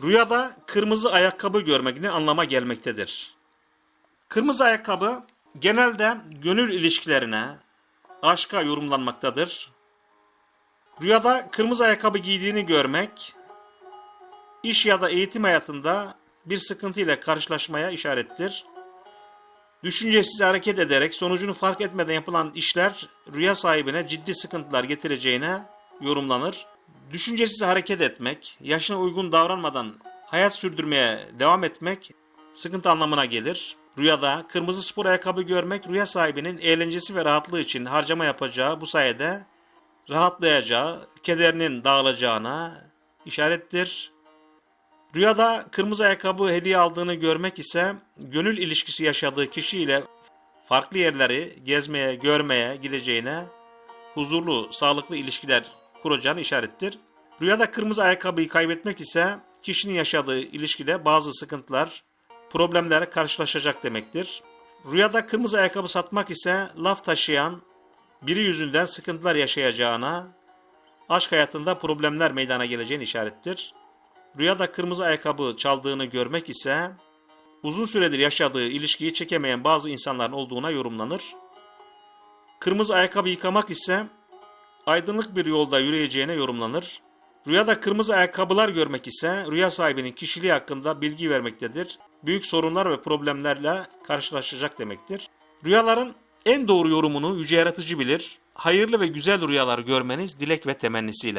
Rüyada kırmızı ayakkabı görmek ne anlama gelmektedir? Kırmızı ayakkabı genelde gönül ilişkilerine, aşka yorumlanmaktadır. Rüyada kırmızı ayakkabı giydiğini görmek, iş ya da eğitim hayatında bir sıkıntı ile karşılaşmaya işarettir. Düşüncesiz hareket ederek sonucunu fark etmeden yapılan işler rüya sahibine ciddi sıkıntılar getireceğine yorumlanır. Düşüncesiz hareket etmek, yaşına uygun davranmadan hayat sürdürmeye devam etmek sıkıntı anlamına gelir. Rüyada kırmızı spor ayakkabı görmek rüya sahibinin eğlencesi ve rahatlığı için harcama yapacağı bu sayede rahatlayacağı, kederinin dağılacağına işarettir. Rüyada kırmızı ayakkabı hediye aldığını görmek ise gönül ilişkisi yaşadığı kişiyle farklı yerleri gezmeye, görmeye gideceğine, huzurlu, sağlıklı ilişkiler kuracağını işarettir. Rüyada kırmızı ayakkabıyı kaybetmek ise kişinin yaşadığı ilişkide bazı sıkıntılar, problemlere karşılaşacak demektir. Rüyada kırmızı ayakkabı satmak ise laf taşıyan biri yüzünden sıkıntılar yaşayacağına, aşk hayatında problemler meydana geleceğini işarettir. Rüyada kırmızı ayakkabı çaldığını görmek ise uzun süredir yaşadığı ilişkiyi çekemeyen bazı insanların olduğuna yorumlanır. Kırmızı ayakkabı yıkamak ise aydınlık bir yolda yürüyeceğine yorumlanır. Rüyada kırmızı ayakkabılar görmek ise rüya sahibinin kişiliği hakkında bilgi vermektedir. Büyük sorunlar ve problemlerle karşılaşacak demektir. Rüyaların en doğru yorumunu yüce yaratıcı bilir. Hayırlı ve güzel rüyalar görmeniz dilek ve temennisiyle.